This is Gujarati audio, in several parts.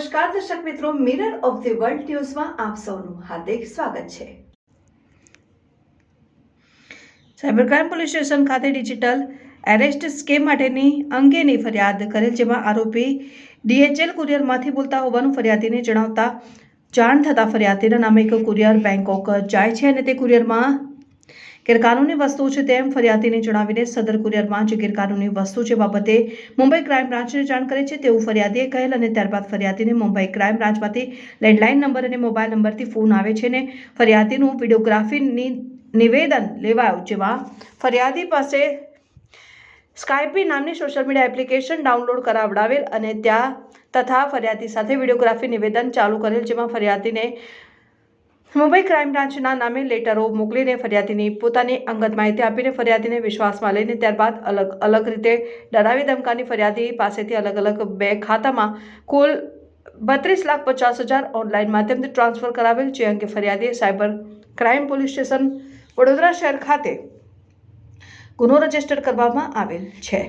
નમસ્કાર, દર્શક મિત્રો મિરર ઓફ ધી વર્લ્ડ ન્યૂઝમાં આપ સૌનું હાર્દિક સ્વાગત છે. સાયબર ક્રાઇમ પોલીસ સ્ટેશન ખાતે ડિજિટલ એરેસ્ટ સ્કેમ માટેની અંગેની ફરિયાદ કરેલ, જેમાં આરોપી ડીએચએલ કુરિયરમાંથી બોલતા હોવાનું ફરિયાદીને જણાવતા જાણ થતાં ફરિયાદીના નામે એક કુરિયર બેંકોક જાય છે અને તે કુરિયરમાં ગેરકાનૂની વસ્તુ છે તેમ ફરિયાદીને જણાવીને સદર કુરિયરમાં જે ગેરકાનૂની વસ્તુ છે બાબતે મુંબઈ ક્રાઇમ બ્રાન્ચને જાણ કરે છે તેવું ફરિયાદીએ કહેલ અને ત્યારબાદ ફરિયાદીને મુંબઈ ક્રાઇમ બ્રાન્ચમાંથી લેન્ડલાઇન નંબર અને મોબાઈલ નંબરથી ફોન આવે છે અને ફરિયાદીનું વિડીયોગ્રાફીની નિવેદન લેવાયું જેમાં ફરિયાદી પાસે સ્કાયપી નામની સોશિયલ મીડિયા એપ્લિકેશન ડાઉનલોડ કરાવડાવેલ અને ત્યાં તથા ફરિયાદી સાથે વિડીયોગ્રાફી નિવેદન ચાલુ કરેલ જેમાં ફરિયાદીને મુંબઈ ક્રાઇમ બ્રાન્ચના નામે લેટરો મોકલીને ફરિયાદીની પોતાની અંગત માહિતી આપીને ફરિયાદીને વિશ્વાસમાં લઈને ત્યારબાદ અલગ અલગ રીતે ડરાવી ધમકાની ફરિયાદી પાસેથી અલગ અલગ બે ખાતામાં કુલ બત્રીસ લાખ પચાસ હજાર ઓનલાઈન માધ્યમથી ટ્રાન્સફર કરાવેલ, જે અંગે ફરિયાદીએ cyber crime police station Vadodara શહેર ખાતે ગુનો રજિસ્ટર કરવામાં આવેલ છે.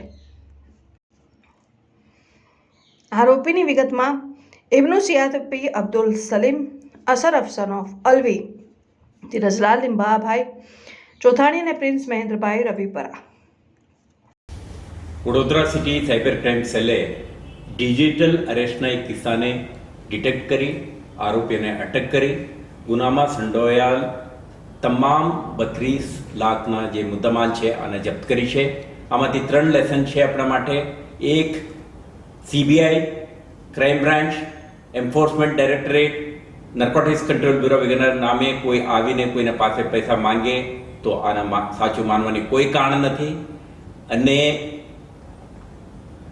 આરોપીની વિગતમાં એમનું Siyad P Abdul Salim Asraf son of Alvi. Dhirajlal Limbabhai Chothani અને Prince Mahendrabhai Ravipara. Vadodara city cyber crime સેલે digital અરેસ્ટના એક કિસ્સાને ડિટેક્ટ કરી આરોપીને અટક કરી. ગુનામાં સંડોયાલ તમામ બત્રીસ લાખના જે મુદ્દામાલ છે આને જપ્ત કરી છે. આમાંથી ત્રણ લેસન છે આપણા માટે. એક CBI, crime branch, enforcement directorate narcotics control bureau વગેરે નામે કોઈ આવીને કોઈને પાસે પૈસા માંગે તો આના સાચું માનવાની કોઈ કારણ નથી. અને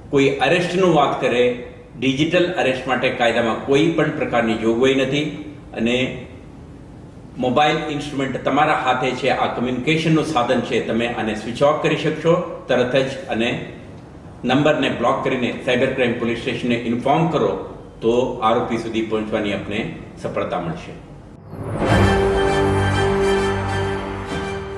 કોઈ અરેસ્ટનું વાત કરે ડિજિટલ અરેસ્ટ માટે કાયદામાં કોઈ પણ પ્રકારની જોગવાઈ નથી. અને મોબાઈલ ઇન્સ્ટ્રુમેન્ટ તમારા હાથે છે, આ કમ્યુનિકેશનનું સાધન છે, તમે આને સ્વિચ ઓફ કરી શકશો તરત જ અને નંબરને બ્લોક કરીને સાયબર ક્રાઇમ પોલીસ સ્ટેશનને ઇન્ફોર્મ કરો તો આરોપી સુધી પહોંચવાની આપને સફળતા મળશે.